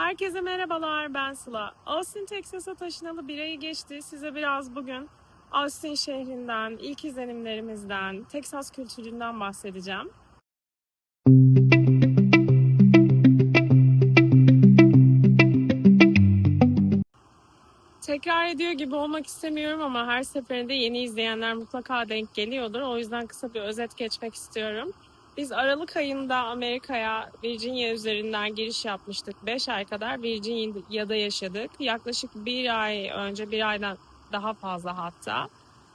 Herkese merhabalar, ben Sıla. Austin, Texas'a taşınalı bir ayı geçti. Size biraz bugün Austin şehrinden, ilk izlenimlerimizden, Texas kültüründen bahsedeceğim. Tekrar ediyor gibi olmak istemiyorum ama her seferinde yeni izleyenler mutlaka denk geliyordur. O yüzden kısa bir özet geçmek istiyorum. Biz Aralık ayında Amerika'ya Virginia üzerinden giriş yapmıştık. 5 ay kadar Virginia'da yaşadık. Yaklaşık bir ay önce, bir aydan daha fazla hatta.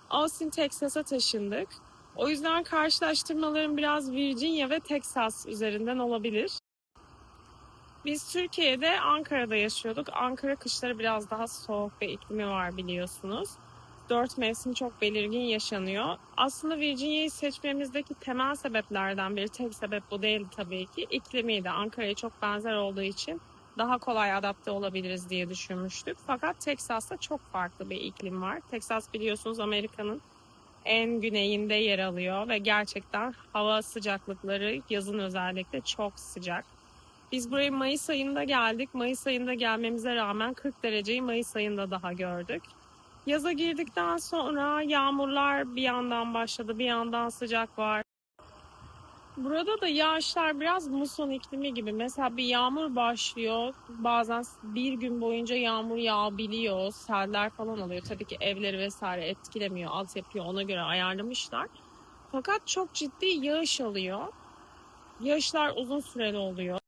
Austin, Texas'a taşındık. O yüzden karşılaştırmalarım biraz Virginia ve Texas üzerinden olabilir. Biz Türkiye'de Ankara'da yaşıyorduk. Ankara kışları biraz daha soğuk ve iklimi var biliyorsunuz. Dört mevsim çok belirgin yaşanıyor. Aslında Virginia'yı seçmemizdeki temel sebeplerden biri, tek sebep bu değil tabii ki. İklimiydi. Ankara'ya çok benzer olduğu için daha kolay adapte olabiliriz diye düşünmüştük. Fakat Texas'ta çok farklı bir iklim var. Texas biliyorsunuz Amerika'nın en güneyinde yer alıyor ve gerçekten hava sıcaklıkları yazın özellikle çok sıcak. Biz buraya Mayıs ayında geldik. Mayıs ayında gelmemize rağmen 40 dereceyi Mayıs ayında daha gördük. Yaza girdikten sonra yağmurlar bir yandan başladı, bir yandan sıcak var. Burada da yağışlar biraz muson iklimi gibi. Mesela bir yağmur başlıyor. Bazen bir gün boyunca yağmur yağabiliyor. Seller falan oluyor. Tabii ki evleri vesaire etkilemiyor. Altyapıyı ona göre ayarlamışlar. Fakat çok ciddi yağış alıyor. Yağışlar uzun süreli oluyor.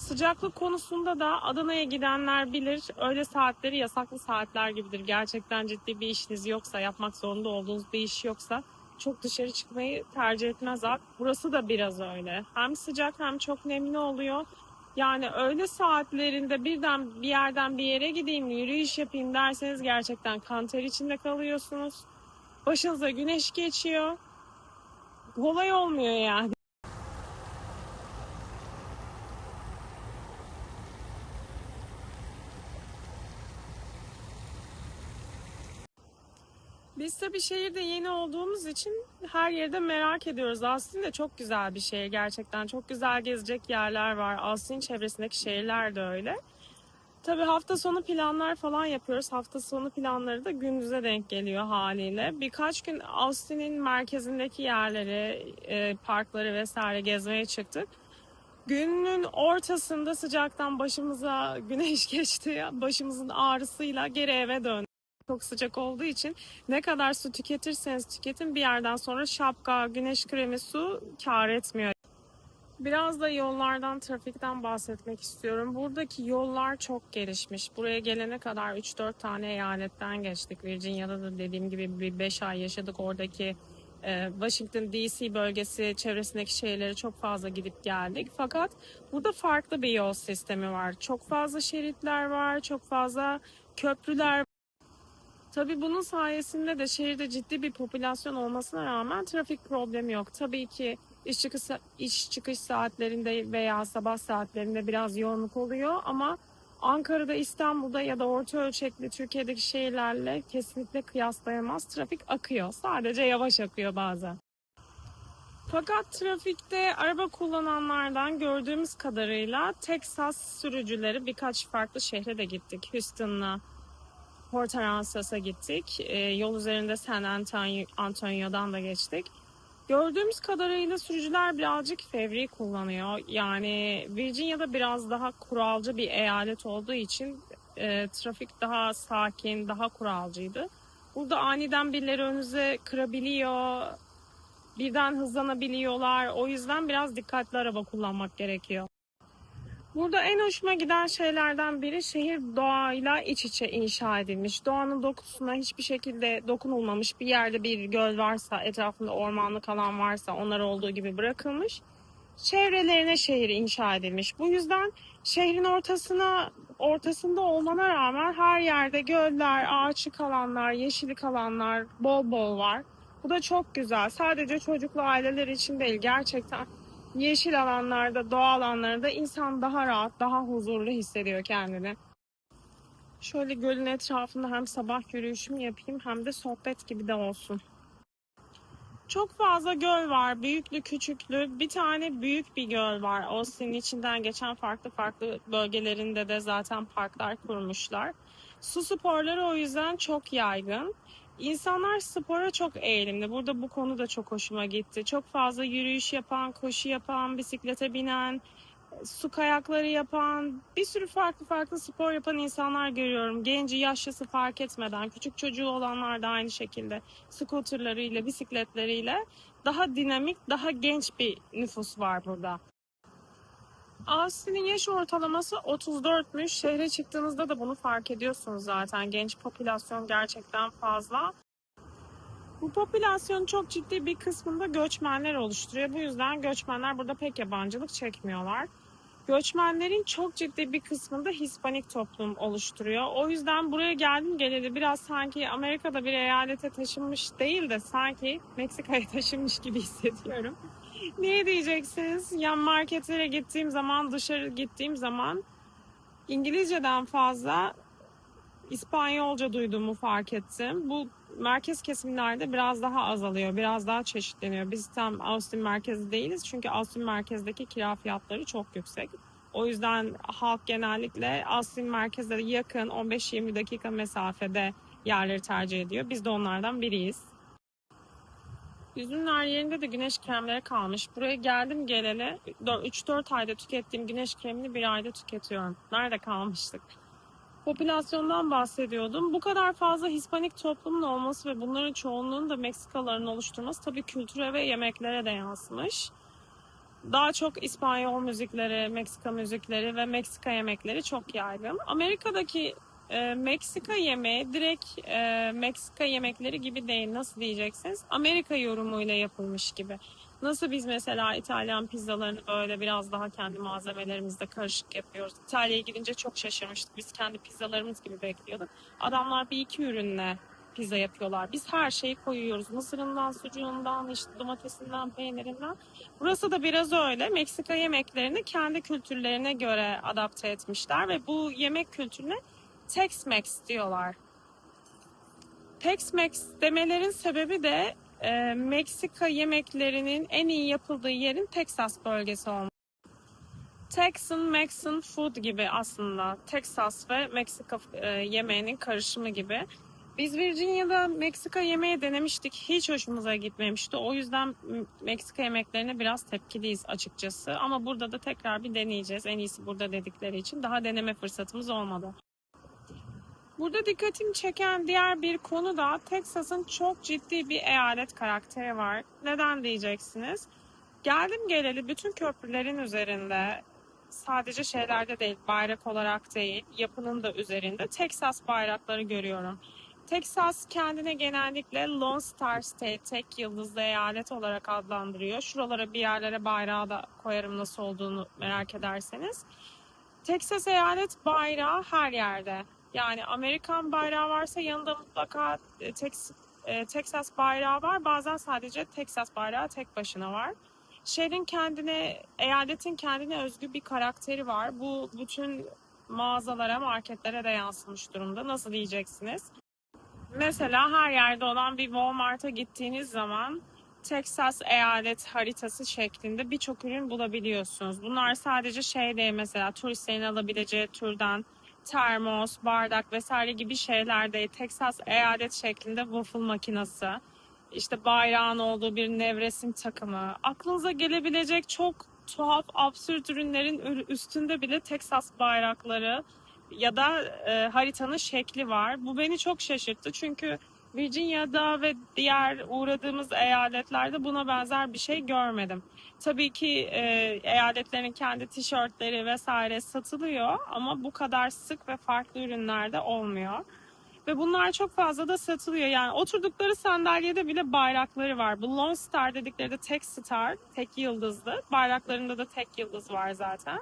Sıcaklık konusunda da Adana'ya gidenler bilir. Öğle saatleri yasaklı saatler gibidir. Gerçekten ciddi bir işiniz yoksa, yapmak zorunda olduğunuz bir iş yoksa çok dışarı çıkmayı tercih etmezler. Burası da biraz öyle. Hem sıcak hem çok nemli oluyor. Yani öğle saatlerinde birden bir yerden bir yere gideyim, yürüyüş yapayım derseniz gerçekten kanter içinde kalıyorsunuz. Başınıza güneş geçiyor. Kolay olmuyor yani. Biz tabii şehirde yeni olduğumuz için her yerde merak ediyoruz. Austin de çok güzel bir şehir gerçekten. Çok güzel gezecek yerler var. Austin çevresindeki şehirler de öyle. Tabii hafta sonu planlar falan yapıyoruz. Hafta sonu planları da gündüze denk geliyor haliyle. Birkaç gün Austin'in merkezindeki yerleri, e, parkları vesaire gezmeye çıktık. Günün ortasında sıcaktan başımıza güneş geçti. Başımızın ağrısıyla geri eve döndük çok sıcak olduğu için ne kadar su tüketirseniz tüketin bir yerden sonra şapka, güneş kremi, su kar etmiyor. Biraz da yollardan, trafikten bahsetmek istiyorum. Buradaki yollar çok gelişmiş. Buraya gelene kadar 3-4 tane eyaletten geçtik. Virginia'da da dediğim gibi bir 5 ay yaşadık. Oradaki e, Washington DC bölgesi çevresindeki şehirlere çok fazla gidip geldik. Fakat burada farklı bir yol sistemi var. Çok fazla şeritler var, çok fazla köprüler Tabii bunun sayesinde de şehirde ciddi bir popülasyon olmasına rağmen trafik problemi yok. Tabii ki iş çıkış, iş çıkış saatlerinde veya sabah saatlerinde biraz yoğunluk oluyor ama Ankara'da, İstanbul'da ya da orta ölçekli Türkiye'deki şehirlerle kesinlikle kıyaslayamaz. Trafik akıyor. Sadece yavaş akıyor bazen. Fakat trafikte araba kullananlardan gördüğümüz kadarıyla Texas sürücüleri birkaç farklı şehre de gittik. Houston'la Port Aransas'a gittik. E, yol üzerinde San Antonio, Antonio'dan da geçtik. Gördüğümüz kadarıyla sürücüler birazcık fevri kullanıyor. Yani Virginia'da biraz daha kuralcı bir eyalet olduğu için e, trafik daha sakin, daha kuralcıydı. Burada aniden birileri önünüze kırabiliyor, birden hızlanabiliyorlar. O yüzden biraz dikkatli araba kullanmak gerekiyor. Burada en hoşuma giden şeylerden biri şehir doğayla iç içe inşa edilmiş. Doğanın dokusuna hiçbir şekilde dokunulmamış bir yerde bir göl varsa, etrafında ormanlık alan varsa onlar olduğu gibi bırakılmış. Çevrelerine şehir inşa edilmiş. Bu yüzden şehrin ortasına ortasında olmana rağmen her yerde göller, ağaçlık alanlar, yeşillik alanlar bol bol var. Bu da çok güzel. Sadece çocuklu aileler için değil gerçekten yeşil alanlarda, doğa alanlarında insan daha rahat, daha huzurlu hissediyor kendini. Şöyle gölün etrafında hem sabah yürüyüşümü yapayım hem de sohbet gibi de olsun. Çok fazla göl var. Büyüklü, küçüklü. Bir tane büyük bir göl var. Austin'in içinden geçen farklı farklı bölgelerinde de zaten parklar kurmuşlar. Su sporları o yüzden çok yaygın. İnsanlar spora çok eğilimli. Burada bu konu da çok hoşuma gitti. Çok fazla yürüyüş yapan, koşu yapan, bisiklete binen, su kayakları yapan, bir sürü farklı farklı spor yapan insanlar görüyorum. Genci, yaşlısı fark etmeden, küçük çocuğu olanlar da aynı şekilde skuterlarıyla, bisikletleriyle daha dinamik, daha genç bir nüfus var burada. Austin'in yaş ortalaması 34'müş. Şehre çıktığınızda da bunu fark ediyorsunuz zaten. Genç popülasyon gerçekten fazla. Bu popülasyonun çok ciddi bir kısmında göçmenler oluşturuyor. Bu yüzden göçmenler burada pek yabancılık çekmiyorlar. Göçmenlerin çok ciddi bir kısmında Hispanik toplum oluşturuyor. O yüzden buraya geldim geleli biraz sanki Amerika'da bir eyalete taşınmış değil de sanki Meksika'ya taşınmış gibi hissediyorum. Niye diyeceksiniz? Yan marketlere gittiğim zaman, dışarı gittiğim zaman İngilizceden fazla İspanyolca duyduğumu fark ettim. Bu merkez kesimlerde biraz daha azalıyor, biraz daha çeşitleniyor. Biz tam Austin merkezi değiliz çünkü Austin merkezdeki kira fiyatları çok yüksek. O yüzden halk genellikle Austin merkeze yakın 15-20 dakika mesafede yerleri tercih ediyor. Biz de onlardan biriyiz. Yüzümün yerinde de güneş kremleri kalmış. Buraya geldim geleli 3-4 ayda tükettiğim güneş kremini bir ayda tüketiyorum. Nerede kalmıştık? Popülasyondan bahsediyordum. Bu kadar fazla Hispanik toplumun olması ve bunların çoğunluğunun da Meksikalıların oluşturması tabii kültüre ve yemeklere de yansımış. Daha çok İspanyol müzikleri, Meksika müzikleri ve Meksika yemekleri çok yaygın. Amerika'daki e, Meksika yemeği direkt e, Meksika yemekleri gibi değil. Nasıl diyeceksiniz? Amerika yorumuyla yapılmış gibi. Nasıl biz mesela İtalyan pizzalarını böyle biraz daha kendi malzemelerimizde karışık yapıyoruz. İtalya'ya gidince çok şaşırmıştık. Biz kendi pizzalarımız gibi bekliyorduk. Adamlar bir iki ürünle pizza yapıyorlar. Biz her şeyi koyuyoruz. Mısırından, sucuğundan, işte domatesinden, peynirinden. Burası da biraz öyle. Meksika yemeklerini kendi kültürlerine göre adapte etmişler ve bu yemek kültürüne Tex-Mex diyorlar. Tex-Mex demelerin sebebi de e, Meksika yemeklerinin en iyi yapıldığı yerin Texas bölgesi olması. Texan Mexican food gibi aslında Texas ve Meksika e, yemeğinin karışımı gibi. Biz Virginia'da Meksika yemeği denemiştik. Hiç hoşumuza gitmemişti. O yüzden Meksika yemeklerine biraz tepkiliyiz açıkçası. Ama burada da tekrar bir deneyeceğiz. En iyisi burada dedikleri için. Daha deneme fırsatımız olmadı. Burada dikkatimi çeken diğer bir konu da Texas'ın çok ciddi bir eyalet karakteri var. Neden diyeceksiniz? Geldim geleli bütün köprülerin üzerinde sadece şeylerde değil, bayrak olarak değil, yapının da üzerinde Texas bayrakları görüyorum. Texas kendine genellikle Lone Star State, tek yıldızlı eyalet olarak adlandırıyor. Şuralara bir yerlere bayrağı da koyarım nasıl olduğunu merak ederseniz. Texas eyalet bayrağı her yerde. Yani Amerikan bayrağı varsa yanında mutlaka e, e, Texas bayrağı var. Bazen sadece Texas bayrağı tek başına var. Şehrin kendine, eyaletin kendine özgü bir karakteri var. Bu bütün mağazalara, marketlere de yansımış durumda. Nasıl diyeceksiniz? Mesela her yerde olan bir Walmart'a gittiğiniz zaman Texas eyalet haritası şeklinde birçok ürün bulabiliyorsunuz. Bunlar sadece şey değil mesela turistlerin alabileceği türden termos, bardak vesaire gibi şeyler değil. Texas eyalet şeklinde waffle makinesi, işte bayrağın olduğu bir nevresim takımı. Aklınıza gelebilecek çok tuhaf, absürt ürünlerin üstünde bile Texas bayrakları ya da e, haritanın şekli var. Bu beni çok şaşırttı çünkü Virginia'da ve diğer uğradığımız eyaletlerde buna benzer bir şey görmedim. Tabii ki e, eyaletlerin kendi tişörtleri vesaire satılıyor ama bu kadar sık ve farklı ürünlerde olmuyor. Ve bunlar çok fazla da satılıyor. Yani oturdukları sandalyede bile bayrakları var. Bu Lone Star dedikleri de tek star, tek yıldızlı. Bayraklarında da tek yıldız var zaten.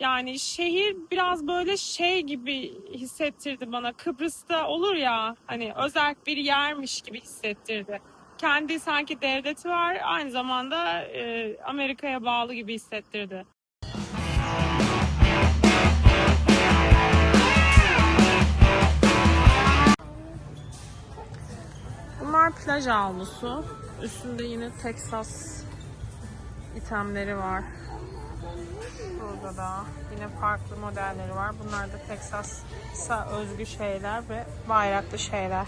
Yani şehir biraz böyle şey gibi hissettirdi bana. Kıbrıs'ta olur ya hani özel bir yermiş gibi hissettirdi. Kendi sanki devleti var aynı zamanda e, Amerika'ya bağlı gibi hissettirdi. Bunlar Plaj havlusu. Üstünde yine Texas itemleri var. Burada da yine farklı modelleri var. Bunlar da Texas'a özgü şeyler ve bayraklı şeyler.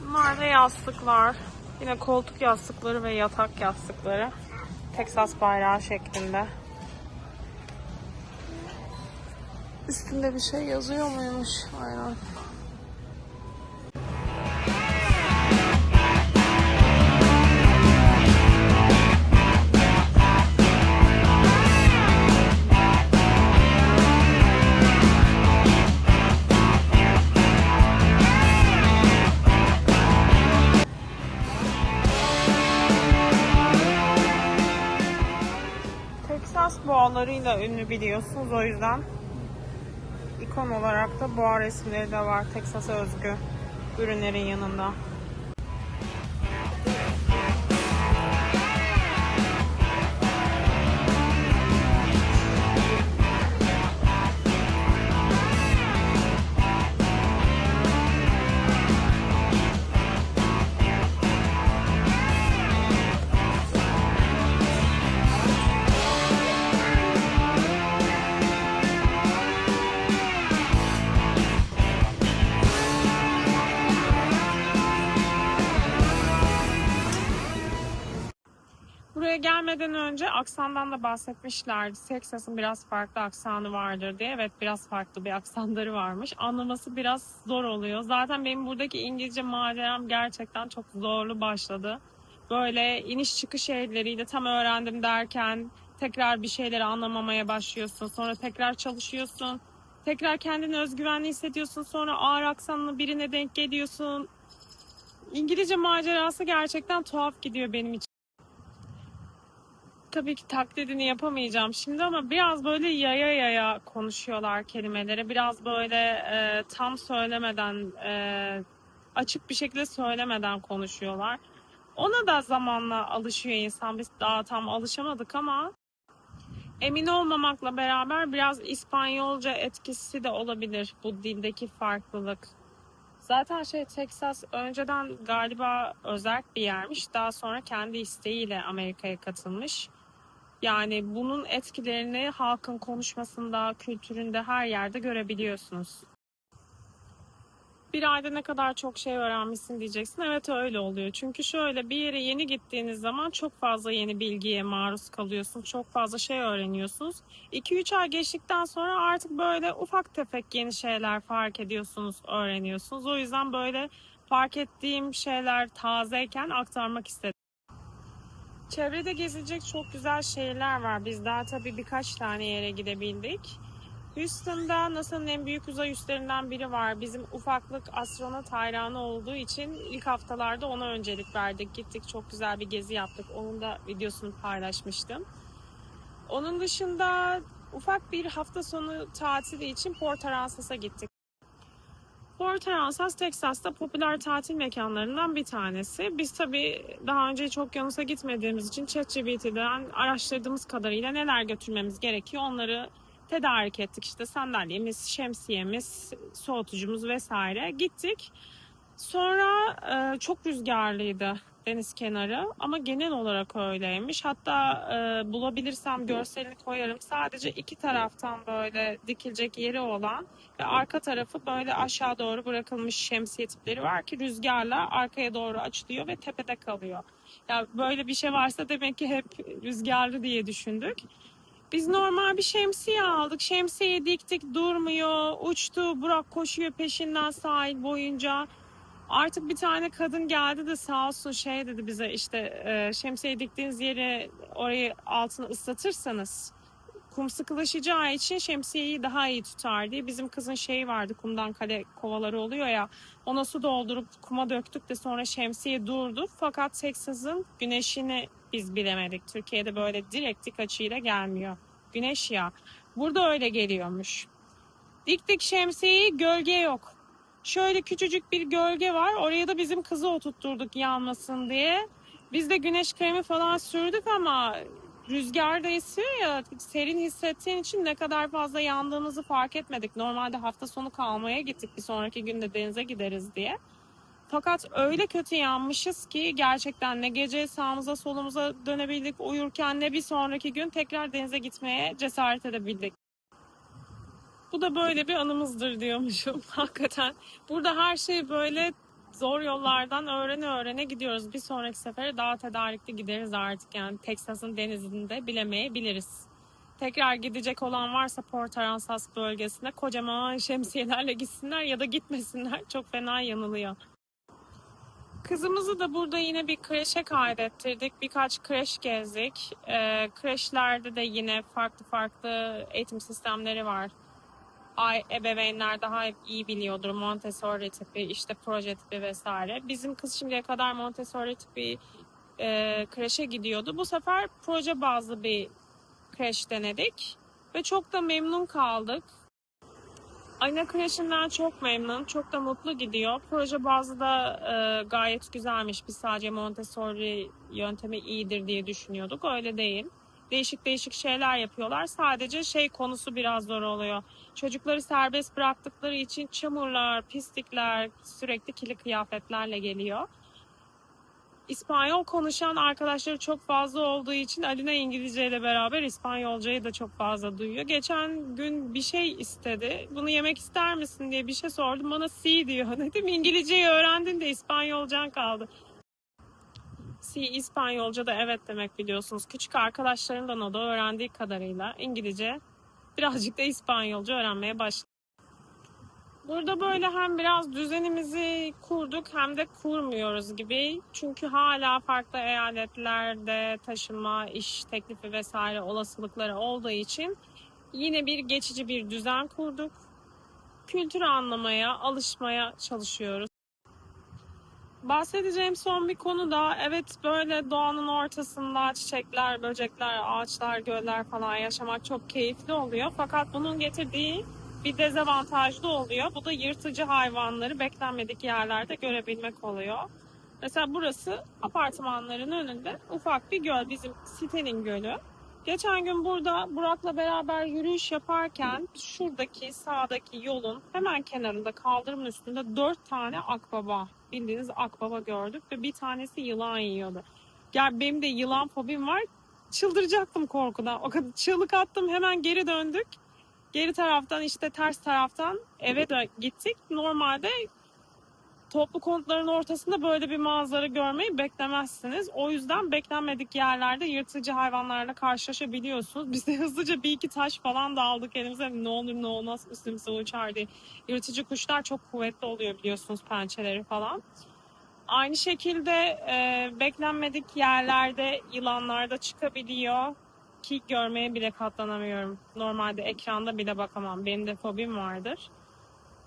Bunlar da yastıklar. Yine koltuk yastıkları ve yatak yastıkları. Texas bayrağı şeklinde. Üstünde bir şey yazıyor muymuş? Aynen. Boğalarıyla ünlü biliyorsunuz o yüzden ikon olarak da boğa resimleri de var Texas'a özgü ürünlerin yanında. Buraya gelmeden önce aksandan da bahsetmişlerdi. Texas'ın biraz farklı aksanı vardır diye. Evet biraz farklı bir aksanları varmış. Anlaması biraz zor oluyor. Zaten benim buradaki İngilizce maceram gerçekten çok zorlu başladı. Böyle iniş çıkış şeyleriyle tam öğrendim derken tekrar bir şeyleri anlamamaya başlıyorsun. Sonra tekrar çalışıyorsun. Tekrar kendini özgüvenli hissediyorsun. Sonra ağır aksanlı birine denk geliyorsun. İngilizce macerası gerçekten tuhaf gidiyor benim için tabii ki taklidini yapamayacağım şimdi ama biraz böyle yaya yaya konuşuyorlar kelimeleri. Biraz böyle e, tam söylemeden, e, açık bir şekilde söylemeden konuşuyorlar. Ona da zamanla alışıyor insan. Biz daha tam alışamadık ama emin olmamakla beraber biraz İspanyolca etkisi de olabilir bu dildeki farklılık. Zaten şey Texas önceden galiba özerk bir yermiş. Daha sonra kendi isteğiyle Amerika'ya katılmış. Yani bunun etkilerini halkın konuşmasında, kültüründe her yerde görebiliyorsunuz. Bir ayda ne kadar çok şey öğrenmişsin diyeceksin. Evet öyle oluyor. Çünkü şöyle bir yere yeni gittiğiniz zaman çok fazla yeni bilgiye maruz kalıyorsunuz. Çok fazla şey öğreniyorsunuz. 2-3 ay geçtikten sonra artık böyle ufak tefek yeni şeyler fark ediyorsunuz, öğreniyorsunuz. O yüzden böyle fark ettiğim şeyler tazeyken aktarmak istedim. Çevrede gezilecek çok güzel şehirler var. Biz daha tabii birkaç tane yere gidebildik. Houston'da NASA'nın en büyük uzay üslerinden biri var. Bizim ufaklık astronot hayranı olduğu için ilk haftalarda ona öncelik verdik. Gittik çok güzel bir gezi yaptık. Onun da videosunu paylaşmıştım. Onun dışında ufak bir hafta sonu tatili için Port Aransas'a gittik. Port Aransas, Texas'ta popüler tatil mekanlarından bir tanesi. Biz tabii daha önce çok Yunus'a gitmediğimiz için ChatGPT'den araştırdığımız kadarıyla neler götürmemiz gerekiyor onları tedarik ettik. İşte sandalyemiz, şemsiyemiz, soğutucumuz vesaire. Gittik. Sonra e, çok rüzgarlıydı deniz kenarı ama genel olarak öyleymiş. Hatta e, bulabilirsem görselini koyarım. Sadece iki taraftan böyle dikilecek yeri olan ve arka tarafı böyle aşağı doğru bırakılmış şemsiye tipleri var ki rüzgarla arkaya doğru açılıyor ve tepede kalıyor. Ya böyle bir şey varsa demek ki hep rüzgarlı diye düşündük. Biz normal bir şemsiye aldık. Şemsiyeyi diktik durmuyor. Uçtu. Burak koşuyor peşinden sahil boyunca. Artık bir tane kadın geldi de sağ olsun şey dedi bize işte e, şemsiye diktiğiniz yeri orayı altını ıslatırsanız kum sıkılaşacağı için şemsiyeyi daha iyi tutar diye bizim kızın şeyi vardı kumdan kale kovaları oluyor ya ona su doldurup kuma döktük de sonra şemsiye durdu. Fakat Texas'ın güneşini biz bilemedik. Türkiye'de böyle direkt dik açıyla gelmiyor. Güneş ya burada öyle geliyormuş. Diktik şemsiyeyi gölge yok Şöyle küçücük bir gölge var. Oraya da bizim kızı oturtturduk yanmasın diye. Biz de güneş kremi falan sürdük ama rüzgar da esiyor ya serin hissettiğin için ne kadar fazla yandığımızı fark etmedik. Normalde hafta sonu kalmaya gittik bir sonraki günde denize gideriz diye. Fakat öyle kötü yanmışız ki gerçekten ne gece sağımıza solumuza dönebildik uyurken ne bir sonraki gün tekrar denize gitmeye cesaret edebildik. Bu da böyle bir anımızdır diyormuşum hakikaten. Burada her şey böyle zor yollardan öğrene öğrene gidiyoruz. Bir sonraki sefere daha tedarikli gideriz artık yani Teksas'ın denizinde bilemeyebiliriz. Tekrar gidecek olan varsa Port Aransas bölgesine kocaman şemsiyelerle gitsinler ya da gitmesinler. Çok fena yanılıyor. Kızımızı da burada yine bir kreşe kaydettirdik. Birkaç kreş gezdik. Ee, kreşlerde de yine farklı farklı eğitim sistemleri var. Ebeveynler daha iyi biliyordur. Montessori tipi, işte proje tipi vesaire. Bizim kız şimdiye kadar Montessori tipi e, kreşe gidiyordu. Bu sefer proje bazlı bir kreş denedik. Ve çok da memnun kaldık. Ayna kreşinden çok memnun, çok da mutlu gidiyor. Proje bazlı da e, gayet güzelmiş. Biz sadece Montessori yöntemi iyidir diye düşünüyorduk. Öyle değil. Değişik değişik şeyler yapıyorlar. Sadece şey konusu biraz zor oluyor. Çocukları serbest bıraktıkları için çamurlar, pislikler, sürekli kirli kıyafetlerle geliyor. İspanyol konuşan arkadaşları çok fazla olduğu için Alina İngilizce ile beraber İspanyolcayı da çok fazla duyuyor. Geçen gün bir şey istedi. Bunu yemek ister misin diye bir şey sordum. Bana si diyor. Dedim İngilizceyi öğrendin de İspanyolcan kaldı. Si İspanyolca da evet demek biliyorsunuz. Küçük arkadaşlarından o da öğrendiği kadarıyla İngilizce birazcık da İspanyolca öğrenmeye başladı. Burada böyle hem biraz düzenimizi kurduk hem de kurmuyoruz gibi. Çünkü hala farklı eyaletlerde taşınma, iş teklifi vesaire olasılıkları olduğu için yine bir geçici bir düzen kurduk. Kültürü anlamaya, alışmaya çalışıyoruz. Bahsedeceğim son bir konu da evet böyle doğanın ortasında çiçekler, böcekler, ağaçlar, göller falan yaşamak çok keyifli oluyor. Fakat bunun getirdiği bir dezavantaj da oluyor. Bu da yırtıcı hayvanları beklenmedik yerlerde görebilmek oluyor. Mesela burası apartmanların önünde ufak bir göl. Bizim sitenin gölü. Geçen gün burada Burak'la beraber yürüyüş yaparken şuradaki sağdaki yolun hemen kenarında kaldırımın üstünde dört tane akbaba bildiğiniz akbaba gördük ve bir tanesi yılan yiyordu. Yani benim de yılan fobim var. Çıldıracaktım korkudan. O kadar çığlık attım hemen geri döndük. Geri taraftan işte ters taraftan eve de gittik. Normalde toplu konutların ortasında böyle bir manzara görmeyi beklemezsiniz. O yüzden beklenmedik yerlerde yırtıcı hayvanlarla karşılaşabiliyorsunuz. Biz de hızlıca bir iki taş falan da aldık elimize. Ne olur ne olmaz üstümüze uçar diye. Yırtıcı kuşlar çok kuvvetli oluyor biliyorsunuz pençeleri falan. Aynı şekilde e, beklenmedik yerlerde yılanlar da çıkabiliyor ki görmeye bile katlanamıyorum. Normalde ekranda bile bakamam. Benim de fobim vardır.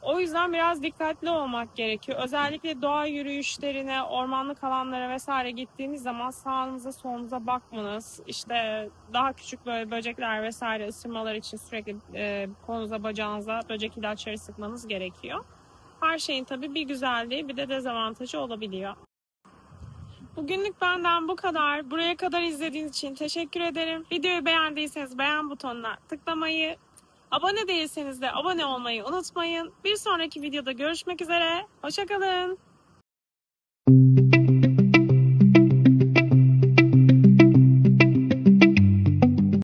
O yüzden biraz dikkatli olmak gerekiyor. Özellikle doğa yürüyüşlerine, ormanlık alanlara vesaire gittiğiniz zaman sağınıza solunuza bakmanız, işte daha küçük böyle böcekler vesaire ısırmalar için sürekli e, kolunuza bacağınıza böcek ilaçları sıkmanız gerekiyor. Her şeyin tabii bir güzelliği bir de dezavantajı olabiliyor. Bugünlük benden bu kadar. Buraya kadar izlediğiniz için teşekkür ederim. Videoyu beğendiyseniz beğen butonuna tıklamayı, Abone değilseniz de abone olmayı unutmayın. Bir sonraki videoda görüşmek üzere. Hoşçakalın.